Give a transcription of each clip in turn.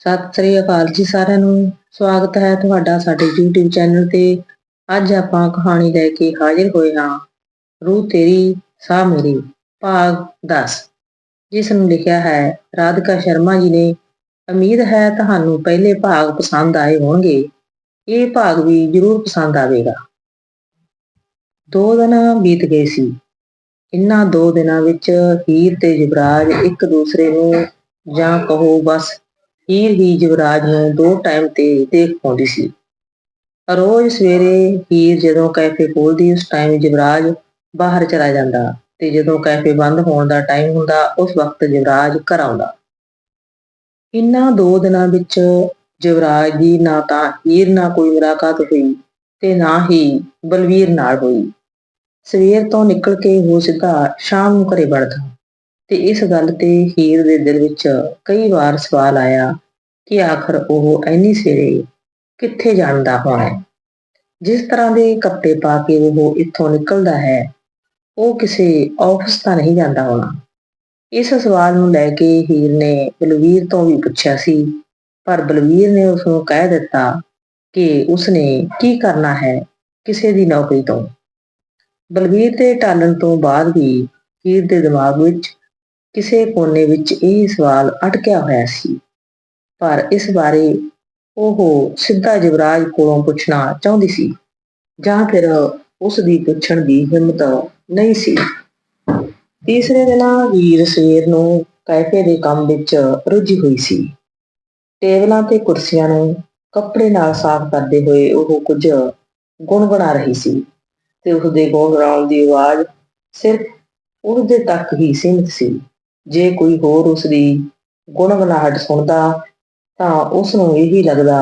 ਸਤਿ ਸ੍ਰੀ ਅਕਾਲ ਜੀ ਸਾਰਿਆਂ ਨੂੰ। ਸਵਾਗਤ ਹੈ ਤੁਹਾਡਾ ਸਾਡੇ YouTube ਚੈਨਲ ਤੇ। ਅੱਜ ਆਪਾਂ ਕਹਾਣੀ ਲੈ ਕੇ ਹਾਜ਼ਰ ਹੋਏ ਹਾਂ। ਰੂਹ ਤੇਰੀ, ਸਾਹ ਮੇਰੀ, ਭਾਗ 10 ਜਿਸ ਨੂੰ ਲਿਖਿਆ ਹੈ, ਰਾਧਿਕਾ ਸ਼ਰਮਾ ਜੀ ਨੇ, ਉਮੀਦ ਹੈ ਤੁਹਾਨੂੰ ਪਹਿਲੇ ਭਾਗ ਪਸੰਦ ਆਏ ਹੋਣਗੇ। ਇਹ ਭਾਗ ਵੀ ਜ਼ਰੂਰ ਪਸੰਦ ਆਵੇਗਾ। ਦੋ ਦਿਨ ਬੀਤ ਗਏ ਸੀ। ਇਨ੍ਹਾਂ ਦੋ ਦਿਨਾਂ ਵਿੱਚ ਹੀਰ ਤੇ ਯੁਵਰਾਜ ਇੱਕ ਦੂਸਰੇ ਨੂੰ, ਜਾਂ ਕਹੋ ਬਸ ਹੀਰ ਹੀ ਯੁਵਰਾਜ ਨੂੰ ਦੋ ਟਾਈਮ ਤੇ ਦੇਖ ਪਾਉਂਦੀ ਸੀ। ਰੋਜ਼ ਸਵੇਰੇ ਹੀਰ ਜਦੋਂ ਕੈਫੇ ਖੋਲਦੀ, ਉਸ ਟਾਈਮ ਯੁਵਰਾਜ ਬਾਹਰ ਚਲਾ ਜਾਂਦਾ ਤੇ ਜਦੋਂ ਕੈਫੇ ਬੰਦ ਹੋਣ ਦਾ ਟਾਈਮ ਹੁੰਦਾ, ਉਸ ਵਕਤ ਯੁਵਰਾਜ ਘਰ ਆਉਂਦਾ। ਇਨ੍ਹਾਂ ਦੋ ਦਿਨਾਂ ਵਿੱਚ ਯੁਵਰਾਜ ਦੀ ਨਾ ਤਾਂ ਹੀਰ ਨਾਲ ਕੋਈ ਮੁਲਾਕਾਤ ਹੋਈ ਤੇ ਨਾ ਹੀ ਬਲਵੀਰ ਨਾਲ ਹੋਈ। ਸਵੇਰ ਤੋਂ ਨਿਕਲ ਕੇ ਉਹ ਸਿੱਧਾ ਸ਼ਾਮ ਨੂੰ ਘਰੇ ਵੜਦਾ ਤੇ ਇਸ ਗੱਲ ਤੇ ਹੀਰ ਦੇ ਦਿਲ ਵਿੱਚ ਕਈ ਵਾਰ ਸਵਾਲ ਆਇਆ ਕਿ ਆਖਰ ਉਹ ਐਨੀ ਸਵੇਰੇ ਕਿੱਥੇ ਜਾਂਦਾ ਹੋਣਾ? ਜਿਸ ਤਰ੍ਹਾਂ ਦੇ ਕੱਪੜੇ ਪਾ ਕੇ ਉਹ ਇੱਥੋਂ ਨਿਕਲਦਾ ਹੈ, ਉਹ ਕਿਸੇ ਆਫਿਸ ਤਾਂ ਨਹੀਂ ਜਾਂਦਾ ਹੋਣਾ। ਇਸ ਸਵਾਲ ਨੂੰ ਲੈ ਕੇ ਹੀਰ ਨੇ ਬਲਵੀਰ ਤੋਂ ਵੀ ਪੁੱਛਿਆ ਸੀ, ਪਰ ਬਲਵੀਰ ਨੇ ਉਸ ਨੂੰ ਕਹਿ ਦਿੱਤਾ ਕਿ ਉਸਨੇ ਕੀ ਕਰਨਾ ਹੈ ਕਿਸੇ ਦੀ ਨੌਕਰੀ ਤੋਂ। ਬਲਵੀਰ ਦੇ ਟਾਲਣ ਤੋਂ ਬਾਅਦ ਵੀ ਹੀਰ ਦੇ ਦਿਮਾਗ ਵਿੱਚ ਕਿਸੇ ਕੋਨੇ ਵਿੱਚ ਇਹ ਸਵਾਲ ਅਟਕਿਆ ਹੋਇਆ ਸੀ। ਪਰ ਇਸ ਬਾਰੇ ਉਹ ਸਿੱਧਾ ਯੁਵਰਾਜ ਕੋਲੋਂ ਪੁੱਛਣਾ ਚਾਹੁੰਦੀ ਸੀ। ਜਾਂ ਫਿਰ ਉਸ ਦੀ ਪੁੱਛਣ ਦੀ ਹਿੰਮਤ ਨਹੀਂ ਸੀ। ਤੀਸਰੇ ਦਿਨ ਹੀਰ ਸਵੇਰ ਨੂੰ ਕੈਫੇ ਦੇ ਕੰਮ ਵਿੱਚ ਰੁੱਝੀ ਹੋਈ ਸੀ। ਟੇਬਲਾਂ ਤੇ ਕੁਰਸੀਆਂ ਨੂੰ ਕੱਪੜੇ ਨਾਲ ਸਾਫ਼ ਕਰਦੇ ਹੋਏ ਉਹ ਕੁਝ ਗੁਣਗੁਣਾ ਰਹੀ ਸੀ ਤੇ ਉਸ ਦੇ ਗੁਣਗੁਣਾਉਣ ਦੀ ਆਵਾਜ਼ ਸਿਰਫ ਉਹਦੇ ਤੱਕ ਹੀ ਸੀਮਿਤ ਸੀ। ਜੇ ਕੋਈ ਹੋਰ ਉਸ ਦੀ ਗੁਣਗੁਣਾਹਟ ਸੁਣਦਾ ਤਾਂ ਉਸ ਨੂੰ ਇਹੀ ਲੱਗਦਾ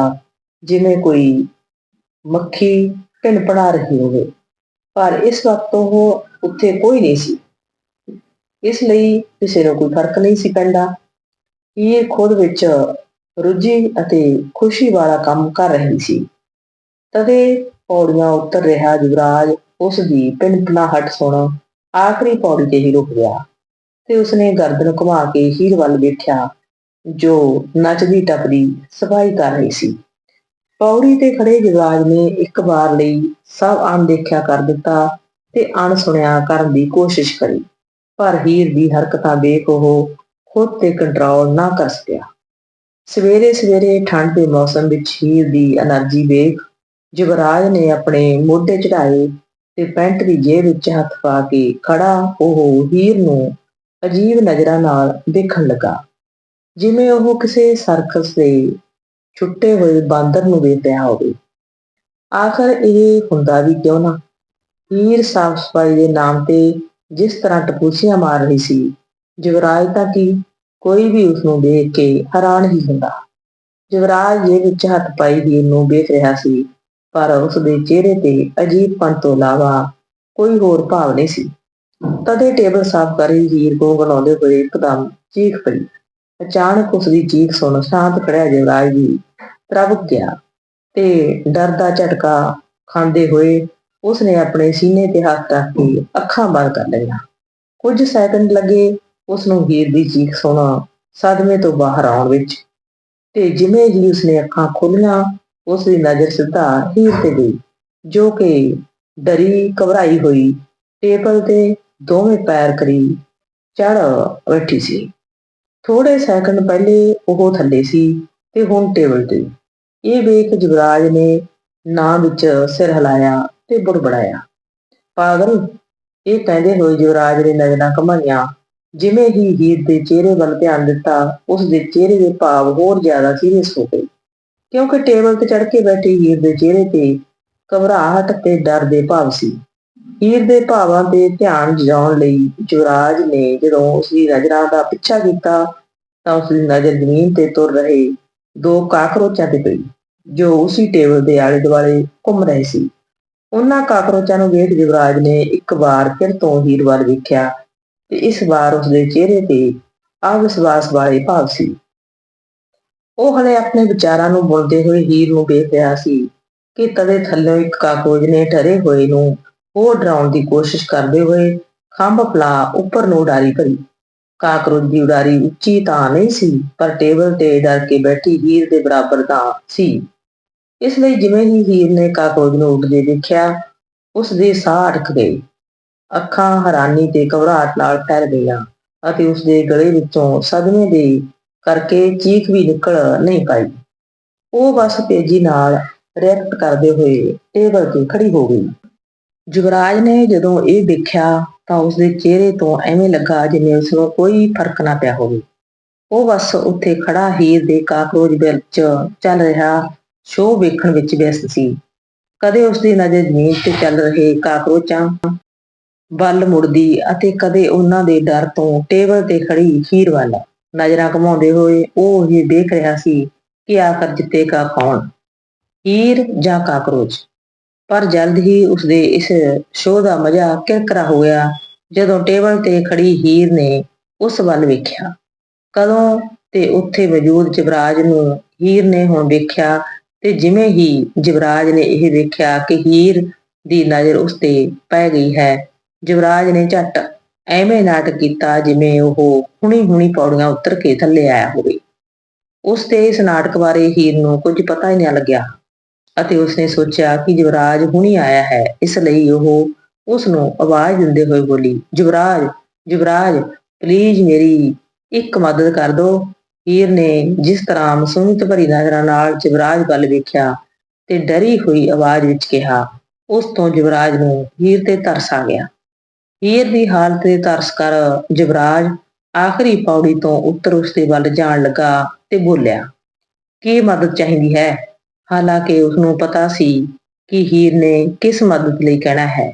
ਜਿਵੇਂ ਕੋਈ ਮੱਖੀ ਭਿਣਭਣਾ ਰਹੀ ਹੋਵੇ। ਪਰ ਇਸ ਵਕਤ ਉਹ ਉੱਥੇ ਕੋਈ ਨਹੀਂ ਸੀ। ਇਸ ਲਈ ਕਿਸੇ ਨੂੰ ਕੋਈ ਫ਼ਰਕ ਨਹੀਂ ਸੀ ਪੈਂਦਾ। ਇਹ ਖੁਦ ਵਿੱਚ ਰੁੱਝੀ ਅਤੇ ਖੁਸ਼ੀ ਵਾਲਾ ਕੰਮ ਕਰ ਰਹੀ ਸੀ। ਤਦੇ ਪੌੜੀਆਂ ਉੱਤਰ ਰਿਹਾ ਯੁਵਰਾਜ ਉਸ ਦੀ ਭਿਣਭਣਾਹਟ ਸੁਣ ਆਖਰੀ ਪੌੜੀ ਤੇ ਹੀ ਰੁਕ ਗਿਆ ਤੇ ਉਸਨੇ ਗਰਦਨ ਘੁਮਾ ਕੇ ਹੀਰ ਵੱਲ ਵੇਖਿਆ ਜੋ ਨੱਚਦੀ ਟੱਪਦੀ ਸਫ਼ਾਈ ਕਰ ਰਹੀ ਸੀ। ਪੌੜੀ ਤੇ ਖੜੇ ਜਗਰਾਜ ਨੇ ਇੱਕ ਵਾਰ ਲਈ ਸਭ ਅਣਦੇਖਿਆ ਕਰ ਦਿੱਤਾ ਤੇ ਅਣਸੁਣਿਆ ਕਰਨ ਦੀ ਕੋਸ਼ਿਸ਼ ਕਰੀ, ਪਰ ਹੀਰ ਦੀ ਹਰਕਤਾਂ ਦੇਖ ਉਹ ਖੁਦ ਤੇ ਕੰਟਰੋਲ ਨਾ ਕਰ ਸਕਿਆ। ਸਵੇਰੇ ਸਵੇਰੇ ਠੰਡ ਦੇ ਮੌਸਮ ਵਿੱਚ ਹੀਰ ਦੀ એનર્ਜੀ ਵੇਖ ਜਗਰਾਜ ਨੇ ਆਪਣੇ ਮੋਢੇ ਚੜਾਏ ਤੇ ਪੈਂਟ ਦੀ ਜੇਬ ਵਿੱਚ ਹੱਥ ਪਾ ਕੇ ਖੜਾ ਉਹ ਹੀਰ ਨੂੰ ਅਜੀਬ ਨਜ਼ਰਾਂ ਨਾਲ ਦੇਖਣ ਲੱਗਾ। ਜਿਵੇਂ ਉਹ ਕਿਸੇ ਸਰਕਸ ਦੇ ਛੁੱਟੇ ਹੋਏ ਬਾਂਦਰ ਨੂੰ ਵੇਖਿਆ ਹੋਵੇ। ਆਖਰ ਇਹ ਹੁੰਦਾ ਵੀ ਕਿਉਂ ਨਾ? ਹੀਰ ਸਾਫ਼ ਸਫ਼ਾਈ ਦੇ ਨਾਮ ਤੇ ਜਿਸ ਤਰ੍ਹਾਂ ਟਪੂਸੀਆਂ ਮਾਰ ਰਹੀ ਸੀ, ਯੁਵਰਾਜ ਤਾਂ ਕੀ? ਕੋਈ ਵੀ ਉਸ ਨੂੰ ਦੇਖ ਕੇ ਹੈਰਾਨ ਹੀ ਹੁੰਦਾ। ਯੁਵਰਾਜ ਇਹ ਵਿੱਚ ਹੱਥ ਪਾਈ ਹੀਰ ਨੂੰ ਵੇਖ ਰਿਹਾ ਸੀ, ਪਰ ਉਸ ਦੇ ਚਿਹਰੇ ਤੇ ਅਜੀਬਪਨ ਤੋਂ ਇਲਾਵਾ ਕੋਈ ਹੋਰ ਭਾਵ ਨਹੀਂ ਸੀ। ਤਦੇ ਟੇਬਲ ਸਾਫ਼ ਕਰ ਹੀਰ ਕੋ ਬਣਾਉਂਦੇ ਹੋਏ ਇੱਕਦਮ ਚੀਖ ਪਈ। ਅਚਾਨਕ ਉਸ ਦੀ ਚੀਖ ਸੁਣ ਸ਼ਾਂਤ ਖੜਿਆ ਯੁਵਰਾਜ ਵੀ ਤਰਵਕ ਗਿਆ ਤੇ ਡਰ ਦਾ ਝਟਕਾ ਖਾਂਦੇ ਹੋਏ ਉਸਨੇ ਆਪਣੇ ਸੀਨੇ ਤੇ ਹੱਥ ਰੱਖ ਕੇ ਅੱਖਾਂ ਬੰਦ ਕਰ ਲਈਆਂ। ਕੁਝ ਸੈਕਿੰਡ ਲੱਗੇ ਉਸ ਨੂੰ ਹੀਰ ਦੀ ਚੀਖ ਸੁਣਾ ਸਦਮੇ ਤੋਂ ਬਾਹਰ ਆਉਣ ਵਿੱਚ ਤੇ ਜਿਵੇਂ ਹੀ ਉਸਨੇ ਅੱਖਾਂ ਖੋਲੀਆਂ ਉਸ ਦੀ ਨਜ਼ਰ ਸਿੱਧਾ ਹੀਰ ਤੇ ਗਈ, ਜੋ ਕਿ ਡਰੀ ਘਬਰਾਈ ਹੋਈ, ਟੇਬਲ ਤੇ ਦੋਵੇਂ ਪੈਰ ਕਰੀ ਚੜ ਬੈਠੀ ਸੀ। ਥੋੜੇ ਸੈਕਿੰਡ ਪਹਿਲੇ ਉਹ ਥੱਲੇ ਸੀ ਤੇ ਹੁਣ ਟੇਬਲ ਤੇ। ਇਹ ਵੇਖ ਜੁਗਰਾਜ ਨੇ ਨਾਂ ਵਿੱਚ ਸਿਰ ਹਿਲਾਇਆ ਤੇ ਬੜਬੜਾਇਆ। ਪਾਗਲ, ਇਹ ਕਹਿੰਦੇ ਹੋਏ ਯੁਵਰਾਜ ਨੇ ਨਜ਼ਰਾਂ ਘਮਾਈਆਂ। ਜਿਵੇਂ ਹੀ ਹੀਰ ਦੇ ਚਿਹਰੇ ਵੱਲ ਧਿਆਨ ਦਿੱਤਾ, ਉਸ ਦੇ ਚਿਹਰੇ ਦੇ ਭਾਵ ਹੋਰ ਜ਼ਿਆਦਾ ਸੀਰੀਅਸ ਹੋ ਗਏ। ਕਿਉਂਕਿ ਟੇਬਲ ਤੇ ਚੜ ਕੇ ਬੈਠੇ ਹੀਰ ਦੇ ਚਿਹਰੇ ਤੇ ਘਬਰਾਹਟ ਤੇ ਡਰ ਦੇ ਭਾਵ ਸੀ। ਹੀਰ ਦੇ ਭਾਵਾਂ ਤੇ ਧਿਆਨ ਜਾਣ ਲਈ ਯੁਵਰਾਜ ਨੇ ਜਦੋਂ ਉਸ ਦੀ ਨਜ਼ਰਾਂ ਦਾ ਪਿੱਛਾ ਕੀਤਾ ਤਾਂ ਉਸ ਦੀ ਨਜ਼ਰ ਜ਼ਮੀਨ ਤੇ ਤੁਰ ਰਹੇ ਦੋ ਕਾਕਰੋਚਾਂ ਤੇ ਪਈ, ਜੋ ਉਸੇ ਟੇਬਲ ਦੇ ਆਲੇ ਦੁਆਲੇ ਘੁੰਮ ਰਹੇ ਸੀ। ਉਹਨਾਂ ਕਾਕਰੋਚਾਂ ਨੂੰ ਵੇਖ ਯੁਵਰਾਜ ਨੇ ਇੱਕ ਵਾਰ ਫਿਰ ਤੋਂ ਹੀਰ ਵੱਲ ਵੇਖਿਆ ਤੇ ਇਸ ਵਾਰ ਉਸ ਦੇ ਚਿਹਰੇ ਤੇ ਅਵਿਸ਼ਵਾਸ ਵਾਲੇ ਭਾਵ ਸੀ। ਉਹ ਹਲੇ ਆਪਣੇ ਵਿਚਾਰਾਂ ਨੂੰ ਬੋਲਦੇ ਹੋਏ ਹੀਰ ਨੂੰ ਵੇਖ ਰਿਹਾ ਸੀ ਕਿ ਤਦੇ ਥੱਲੇ ਇੱਕ ਕਾਕਰੋਚ ਨੇ ਠਰੇ ਹੋਏ ਨੂੰ ਹੋਰ ਡਰਾਉਣ ਦੀ ਕੋਸ਼ਿਸ਼ ਕਰਦੇ ਹੋਏ ਖੰਭ ਪਲਾ ਉੱਪਰ ਨੂੰ ਉਡਾਰੀ ਭਰੀ। ਕਾਕਰੋਚ ਦੀ ਉਡਾਰੀ ਉੱਚੀ ਤਾਂ ਨਹੀਂ ਸੀ, ਪਰ ਟੇਬਲ ਤੇ ਡਰ ਕੇ ਬੈਠੀ ਹੀਰ ਦੇ ਬਰਾਬਰ ਤਾਂ ਸੀ। ਇਸ ਲਈ ਜਿਵੇਂ ਹੀ ਹੀਰ ਨੇ ਕਾਕਰੋਚ ਨੂੰ ਉੱਡਦੇ ਦੇਖਿਆ, ਉਸ ਦੇ ਸਾਹ ਅਟਕ ਗਏ। ਅੱਖਾਂ ਹੈਰਾਨੀ ਤੇ ਘਬਰਾਹਟ ਨਾਲ ਫੈਲ ਗਈਆਂ ਅਤੇ ਉਸ ਦੇ ਗਲੇ ਵਿੱਚੋਂ ਸਦਮੇ ਦੇ ਕਰਕੇ ਚੀਖ ਵੀ ਨਿਕਲ ਨਹੀਂ ਪਾਈ। ਉਹ ਬਸ ਤੇਜ਼ੀ ਨਾਲ ਰਿਐਕਟ ਕਰਦੇ ਹੋਏ ਟੇਬਲ ਤੇ ਖੜੀ ਹੋ ਗਈ। ਯੁਵਰਾਜ ਨੇ ਜਦੋਂ ਇਹ ਦੇਖਿਆ ਤਾਂ ਉਸਦੇ ਚਿਹਰੇ ਤੋਂ ਐਵੇਂ ਲੱਗਾ ਜਿਵੇਂ ਉਸ ਨੂੰ ਕੋਈ ਫ਼ਰਕ ਨਾ ਪਿਆ ਹੋਵੇ। ਉਹ ਬਸ ਉੱਥੇ ਖੜਾ ਹੀਰ ਦੇ ਕਾਕਰੋਚ ਵਿੱਚ ਚੱਲ ਰਿਹਾ ਸ਼ੋਅ ਵੇਖਣ ਵਿੱਚ ਵਿਅਸਤ ਸੀ। ਕਦੇ ਉਸ ਦੀ ਨਜ਼ਰ ਜ਼ਮੀਨ ਤੇ ਚੱਲ ਰਹੇ ਕਾਕਰੋਚਾਂ ਵੱਲ ਮੁੜਦੀ ਅਤੇ ਕਦੇ ਉਹਨਾਂ ਦੇ ਡਰ ਤੋਂ ਟੇਬਲ ਤੇ ਖੜੀ ਹੀਰ ਵੱਲ ਨਜ਼ਰਾਂ ਘੁਮਾਉਂਦੇ ਹੋਏ ਉਹ ਇਹ ਦੇਖ ਰਿਹਾ ਸੀ ਕਿ ਆਖਰ ਜਿੱਤੇਗਾ ਕੌਣ? ਹੀਰ ਜਾਂ ਕਾਕਰੋਚ? ਪਰ ਜਲਦ ਹੀ ਉਸਦੇ ਇਸ ਸ਼ੋਅ ਦਾ ਮਜ਼ਾ ਕਿਰਕਰਾ ਹੋ ਗਿਆ, ਜਦੋਂ ਟੇਬਲ ਤੇ ਖੜੀ ਹੀਰ ਨੇ ਉਸ ਵੱਲ ਵੇਖਿਆ। ਕਦੋਂ ਤੇ ਉੱਥੇ ਮੌਜੂਦ ਜਵਰਾਜ ਨੂੰ ਹੀਰ ਨੇ ਹੁਣ ਵੇਖਿਆ ਤੇ ਜਿਵੇਂ ਹੀ ਜਵਰਾਜ ਨੇ ਇਹ ਵੇਖਿਆ ਕਿ ਹੀਰ ਦੀ ਨਜ਼ਰ ਉਸ ਤੇ ਪੈ ਗਈ ਹੈ, ਜਵਰਾਜ ਨੇ ਝੱਟ ਐਵੇਂ ਨਾਟਕ ਕੀਤਾ ਜਿਵੇਂ ਉਹ ਹੁਣੀ ਹੁਣੀ ਪੌੜੀਆਂ ਉੱਤਰ ਕੇ ਥੱਲੇ ਆਇਆ ਹੋਵੇ। ਉਸ ਤੇ ਇਸ ਨਾਟਕ ਬਾਰੇ ਹੀਰ ਨੂੰ ਕੁਝ ਪਤਾ ਹੀ ਨਾ ਲੱਗਿਆ। ਅਤੇ ਉਸਨੇ ਸੋਚਿਆ ਕਿ ਯੁਵਰਾਜ ਹੁਣੀ ਆਇਆ ਹੈ, ਇਸ ਲਈ ਉਹ ਉਸ ਨੂੰ ਆਵਾਜ਼ ਦਿੰਦੇ ਹੋਏ ਬੋਲੀ, ਯੁਵਰਾਜ ਯੁਵਰਾਜ ਪਲੀਜ਼ ਮੇਰੀ ਇੱਕ ਮਦਦ ਕਰ ਦਿਓ ਹੀਰ ਨੇ ਜਿਸ ਤਰ੍ਹਾਂ ਮਸੂਮਤ ਭਰੀ ਨਜ਼ਰਾਂ ਨਾਲ ਯੁਵਰਾਜ ਵੱਲ ਵੇਖਿਆ ਤੇ ਡਰੀ ਹੋਈ ਆਵਾਜ਼ ਵਿੱਚ ਕਿਹਾ, ਉਸ ਤੋਂ ਯੁਵਰਾਜ ਨੂੰ ਹੀਰ ਤੇ ਤਰਸ ਆ ਗਿਆ। ਹੀਰ ਦੀ ਹਾਲਤ ਤੇ ਤਰਸ ਕਰ ਯੁਵਰਾਜ ਆਖਰੀ ਪੌੜੀ ਤੋਂ ਉੱਤਰ ਉਸਦੇ ਵੱਲ ਜਾਣ ਲੱਗਾ ਤੇ ਬੋਲਿਆ, ਕੀ ਮਦਦ ਚਾਹੀਦੀ ਹੈ? ਹਾਲਾਂਕਿ ਉਸਨੂੰ ਪਤਾ ਸੀ ਕਿ ਹੀਰ ਨੇ ਕਿਸ ਮਦਦ ਲਈ ਕਹਿਣਾ ਹੈ,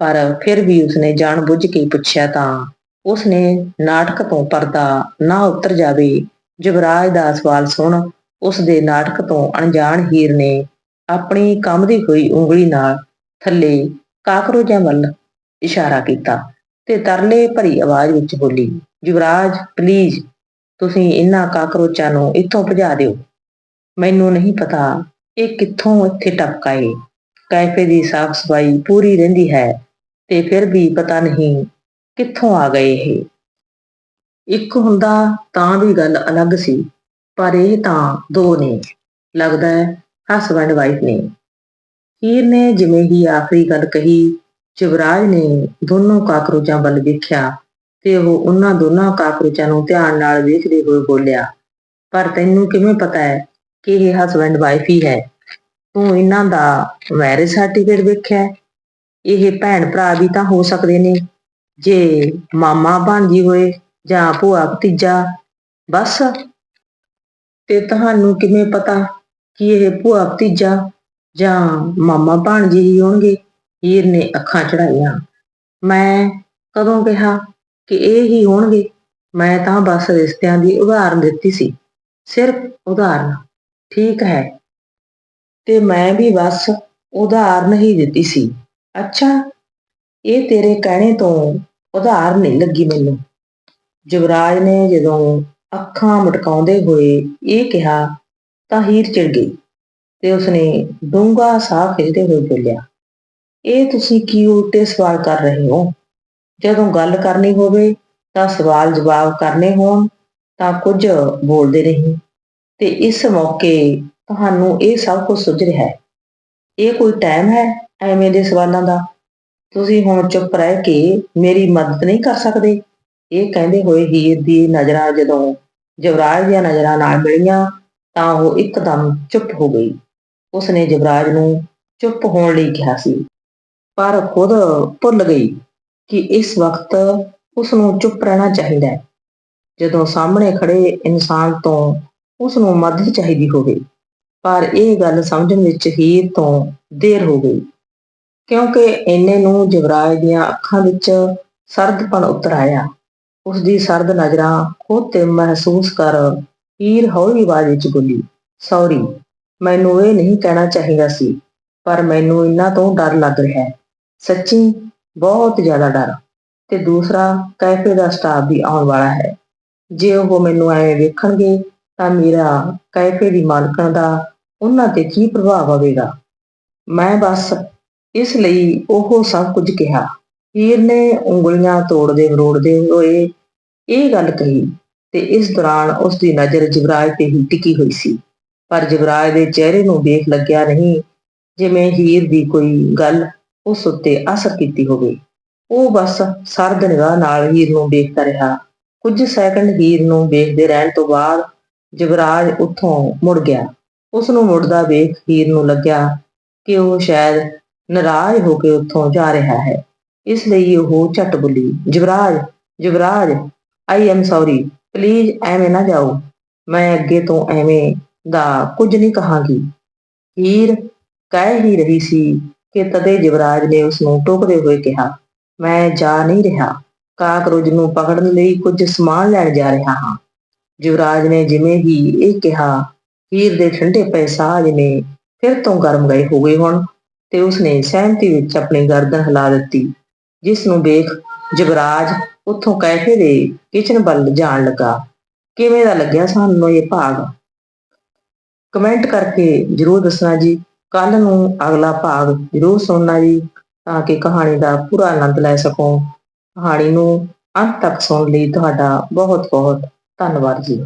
ਪਰ ਫਿਰ ਵੀ ਉਸਨੇ ਜਾਣਬੁੱਝ ਕੇ ਪੁੱਛਿਆ ਤਾਂ ਉਸਨੇ ਨਾਟਕ ਤੋਂ ਪਰਦਾ ਨਾ ਉਤਰ ਜਾਵੇ। ਜਵਰਾਜ ਦਾ ਸਵਾਲ ਸੁਣ ਉਸ ਦੇ ਨਾਟਕ ਤੋਂ ਅਣਜਾਣ ਹੀਰ ਨੇ ਆਪਣੀ ਕੰਮਦੀ ਹੋਈ ਉਂਗਲੀ ਨਾਲ ਥੱਲੇ ਕਾਕਰੋਜਾਂ ਵੱਲ ਇਸ਼ਾਰਾ ਕੀਤਾ ਤੇ ਤਰਲੇ ਭਰੀ ਆਵਾਜ਼ ਵਿੱਚ ਬੋਲੀ ਯੁਵਰਾਜ ਪਲੀਜ਼ ਤੁਸੀਂ ਇਹਨਾਂ ਕਾਕਰੋਚਾਂ ਨੂੰ ਇੱਥੋਂ ਭਜਾ ਦਿਓ। ਮੈਨੂੰ ਨਹੀਂ ਪਤਾ ਇਹ ਕਿੱਥੋਂ ਇੱਥੇ ਟਪਕਾ ਏ ਕੈਫੇ ਦੀ ਸਾਫ਼ ਸਫ਼ਾਈ ਪੂਰੀ ਰਹਿੰਦੀ ਹੈ ਤੇ ਫਿਰ ਵੀ ਪਤਾ ਨਹੀਂ ਕਿੱਥੋਂ ਆ ਗਏ ਇਹ। ਇੱਕ ਹੁੰਦਾ ਤਾਂ ਵੀ ਗੱਲ ਅਲੱਗ ਸੀ, ਪਰ ਇਹ ਤਾਂ ਦੋ ਨੇ, ਲੱਗਦਾ ਹੈ ਹਸਬੰਡ ਵਾਈਫ ਨੇ। ਹੀਰ ਨੇ ਜਿਵੇਂ ਹੀ ਆਖਰੀ ਗੱਲ ਕਹੀ ਯੁਵਰਾਜ ਨੇ ਦੋਨੋਂ ਕਾਕਰੋਚਾਂ ਵੱਲ ਵੇਖਿਆ ਤੇ ਉਹ ਉਹਨਾਂ ਦੋਨਾਂ ਕਾਕਰੋਚਾਂ ਨੂੰ ਧਿਆਨ ਨਾਲ ਵੇਖਦੇ ਹੋਏ ਬੋਲਿਆ, ਪਰ ਤੈਨੂੰ ਕਿਵੇਂ ਪਤਾ ਹੈ ਕਿ ਇਹ ਹਸਬੰਡ ਵਾਈਫ ਹੀ ਹੈ। ਤੂੰ ਇਹਨਾਂ ਦਾ ਮੈਰਿਜ ਸਰਟੀਫਿਕੇਟ ਵੇਖਿਆ ਇਹ ਭੈਣ ਭਰਾ ਵੀ ਤਾਂ ਹੋ ਸਕਦੇ ਨੇ। ਜੇ ਮਾਮਾ ਭਾਂਜੀ ਹੋਏ ਜਾਂ ਭੂਆ ਭਤੀਜਾ, ਬਸ। ਤੇ ਤੁਹਾਨੂੰ ਕਿਵੇਂ ਪਤਾ ਕਿ ਇਹ ਭੂਆ ਭਤੀਜਾ ਜਾਂ ਮਾਮਾ ਭਾਣਜੀ ਹੀ ਹੋਣਗੇ? ਹੀਰ ਨੇ ਅੱਖਾਂ ਚੜਾਈਆਂ ਮੈਂ ਕਦੋਂ ਕਿਹਾ ਕਿ ਇਹ ਹੀ ਹੋਣਗੇ? ਮੈਂ ਤਾਂ ਬਸ ਰਿਸ਼ਤਿਆਂ ਦੀ ਉਦਾਹਰਨ ਦਿੱਤੀ ਸੀ। ਸਿਰਫ ਉਦਾਹਰਨ। ਠੀਕ ਹੈ। ਤੇ ਮੈਂ ਵੀ ਬਸ ਉਦਾਹਰਨ ਹੀ ਦਿੱਤੀ ਸੀ। ਅੱਛਾ, ਇਹ ਤੇਰੇ ਕਹਿਣੇ ਤੋਂ ਉਦਾਹਰਨ ਨਹੀਂ ਲੱਗੀ ਮੈਨੂੰ। ਜਵਰਾਜ ਨੇ ਜਦੋਂ ਅੱਖਾਂ ਮਟਕਾਉਂਦੇ ਹੋਏ ਇਹ ਕਿਹਾ, ਤਾਂ ਹੀਰ ਚਿੜ ਗਈ ਤੇ ਉਸਨੇ ਡੂੰਘਾ ਸਾਹ ਖਿੱਚਦੇ ਹੋਏ ਬੋਲਿਆ, ਇਹ ਤੁਸੀਂ ਕੀ ਉਲਟੇ ਸਵਾਲ ਕਰ ਰਹੇ ਹੋ? ਜਦੋਂ ਗੱਲ ਕਰਨੀ ਹੋਵੇ ਤਾਂ ਸਵਾਲ ਜਵਾਬ ਕਰਨੇ ਹੋਣ, ਤਾਂ ਕੁਝ ਬੋਲਦੇ ਨਹੀਂ। ਤੇ ਇਸ ਮੌਕੇ ਤੁਹਾਨੂੰ ਇਹ ਸਭ ਕੁਝ ਸੁਝ ਰਿਹਾ ਹੈ। ਇਹ ਕੋਈ ਟਾਈਮ ਹੈ ਐਵੇਂ ਦੇ ਸਵਾਲਾਂ ਦਾ? ਤੁਸੀਂ ਹੁਣ ਚੁੱਪ ਰਹਿ ਕੇ ਮੇਰੀ ਮਦਦ ਨਹੀਂ ਕਰ ਸਕਦੇ? ਇਹ ਕਹਿੰਦੇ ਹੋਏ ਹੀਰ ਦੀ ਨਜ਼ਰਾਂ ਜਦੋਂ ਜਵਰਾਜ ਦੀਆਂ ਨਜ਼ਰਾਂ ਨਾਲ ਮਿਲੀਆਂ ਤਾਂ ਉਹ ਇੱਕਦਮ ਚੁੱਪ ਹੋ ਗਈ। ਉਸਨੇ ਜਵਰਾਜ ਨੂੰ ਚੁੱਪ ਹੋਣ ਲਈ ਕਿਹਾ ਸੀ, ਪਰ ਖੁਦ ਭੁੱਲ ਗਈ ਕਿ ਇਸ ਵਕਤ ਉਸ ਨੂੰ ਚੁੱਪ ਰਹਿਣਾ ਚਾਹੀਦਾ ਹੈ। ਜਦੋਂ ਸਾਹਮਣੇ ਖੜੇ ਇਨਸਾਨ ਤੋਂ ਉਸ ਨੂੰ ਮਦਦ ਚਾਹੀਦੀ ਹੋਵੇ। ਪਰ ਇਹ ਗੱਲ ਸਮਝਣ ਵਿੱਚ ਹੀਰ ਤੋਂ ਦੇਰ ਹੋ ਗਈ। ਕਿਉਂਕਿ ਇੰਨੇ ਨੂੰ ਜਵਰਾਜ ਦੀਆਂ ਅੱਖਾਂ ਵਿੱਚ ਸਰਦਪਣ ਉਤਰ ਆਇਆ। ਉਸ ਦੀ ਸਰਦ ਨਜ਼ਰਾਂ ਖੁਦ ਤੇ ਮਹਿਸੂਸ ਕਰ ਹੀਰ ਹੌਲੀ ਆਵਾਜ਼ ਵਿੱਚ ਬੋਲੀ, ਸੌਰੀ, ਮੈਨੂੰ ਇਹ ਨਹੀਂ ਕਹਿਣਾ ਚਾਹੀਦਾ ਸੀ, ਪਰ ਮੈਨੂੰ ਇਹਨਾਂ ਤੋਂ ਡਰ ਲੱਗ ਰਿਹਾ ਹੈ। ਸੱਚੀ ਬਹੁਤ ਜ਼ਿਆਦਾ ਡਰ। ਤੇ ਦੂਸਰਾ ਕੈਫੇ ਦਾ ਸਟਾਫ ਵੀ ਆਉਣ ਵਾਲਾ ਹੈ। ਜੇ ਉਹ ਮੈਨੂੰ ਐਵੇਂ ਵੇਖਣਗੇ ਤਾਂ ਮੇਰਾ ਕੈਫੇ ਦੀ ਮਾਲਕਣ ਦਾ ਉਹਨਾਂ ਤੇ ਕੀ ਪ੍ਰਭਾਵ ਆਵੇਗਾ? ਮੈਂ ਬਸ ਇਸ ਲਈ ਉਹ ਸਭ ਕੁਝ ਕਿਹਾ। ਹੀਰ ਨੇ ਉਂਗਲੀਆਂ ਤੋੜਦੇ ਮਰੋੜਦੇ ਹੋਏ ਇਹ ਗੱਲ ਕਹੀ ਤੇ ਇਸ ਦੌਰਾਨ ਉਸ ਦੀ ਨਜ਼ਰ ਜਗਰਾਜ ਤੇ ਹੀ ਟਿਕੀ ਹੋਈ ਸੀ। ਪਰ ਜਗਰਾਜ ਦੇ ਚਿਹਰੇ ਨੂੰ ਦੇਖ ਲੱਗਿਆ ਨਹੀਂ, ਜਿਵੇਂ ਹੀਰ ਦੀ ਕੋਈ ਗੱਲ ਉਸ ਉੱਤੇ ਅਸਰ ਕੀਤੀ ਹੋਵੇ। ਉਹ ਬਸ ਸਰਦ ਨਿਗਾਹ ਨਾਲ ਹੀਰ ਨੂੰ ਵੇਖਦਾ ਰਿਹਾ। ਕੁਝ ਸੈਕਿੰਡ ਹੀਰ ਨੂੰ ਵੇਖਦੇ ਰਹਿਣ ਤੋਂ ਬਾਅਦ ਜਵਰਾਜ ਉੱਥੋਂ ਮੁੜ ਗਿਆ। ਉਸ ਨੂੰ ਮੁੜਦਾ ਵੇਖ ਹੀਰ ਨੂੰ ਲੱਗਿਆ ਕਿ ਉਹ ਸ਼ਾਇਦ ਨਾਰਾਜ਼ ਹੋ ਕੇ ਉੱਥੋਂ ਜਾ ਰਿਹਾ ਹੈ। ਇਸ ਲਈ ਉਹ ਝਟ ਬੋਲੀ Javraj Javraj I am sorry please ਐਵੇਂ ਨਾ ਜਾਓ। ਮੈਂ ਅੱਗੇ ਤੋਂ ਐਵੇਂ ਦਾ ਕੁਝ ਨਹੀਂ ਕਹਾਂਗੀ। ਹੀਰ ਕਹਿ ਹੀ ਰਹੀ ਸੀ ਕਿ ਤਦੇ ਜਵਰਾਜ ਨੇ ਉਸ ਨੂੰ ਟੋਕਦੇ ਹੋਏ ਕਿਹਾ, ਮੈਂ ਜਾ ਨਹੀਂ ਰਿਹਾ। ਕਾਕਰੋਜ ਨੂੰ ਪਕੜਨ ਲਈ ਕੁਝ ਸਮਾਨ ਲੈਣ ਜਾ ਰਿਹਾ ਹਾਂ। ਯੁਵਰਾਜ ਨੇ ਜਿਵੇਂ ਹੀ ਇਹ ਕਿਹਾ ਹੀਰ ਦੇ ਠੰਡੇ ਪਏ ਸਾਹ ਨੇ ਫਿਰ ਤੋਂ ਗਰਮ ਗਏ ਹੋ ਗਏ ਹੁਣ ਤੇ ਉਸਨੇ ਸਹਿਮਤੀ ਵਿੱਚ ਆਪਣੀ ਗਰਦਨ ਹਿਲਾ ਦਿੱਤੀ, ਜਿਸ ਨੂੰ ਵੇਖ ਜਵਰਾਜ ਉੱਥੋਂ ਕੈਫੇ ਦੇ ਕਿਚਨ ਵੱਲ ਜਾਣ ਲੱਗਾ। ਕਿਵੇਂ ਦਾ ਲੱਗਿਆ ਸਾਨੂੰ ਇਹ ਭਾਗ? ਕਮੈਂਟ ਕਰਕੇ ਜਰੂਰ ਦੱਸਣਾ ਜੀ ਕੱਲ ਨੂੰ ਅਗਲਾ ਭਾਗ ਜਰੂਰ ਸੁਣਨਾ ਜੀ, ਤਾਂ ਕਿ ਕਹਾਣੀ ਦਾ ਪੂਰਾ ਆਨੰਦ ਲੈ ਸਕੋ। ਕਹਾਣੀ ਨੂੰ ਅੰਤ ਤੱਕ ਸੁਣਨ ਲਈ ਤੁਹਾਡਾ ਬਹੁਤ ਬਹੁਤ ਧੰਨਵਾਦ ਜੀ।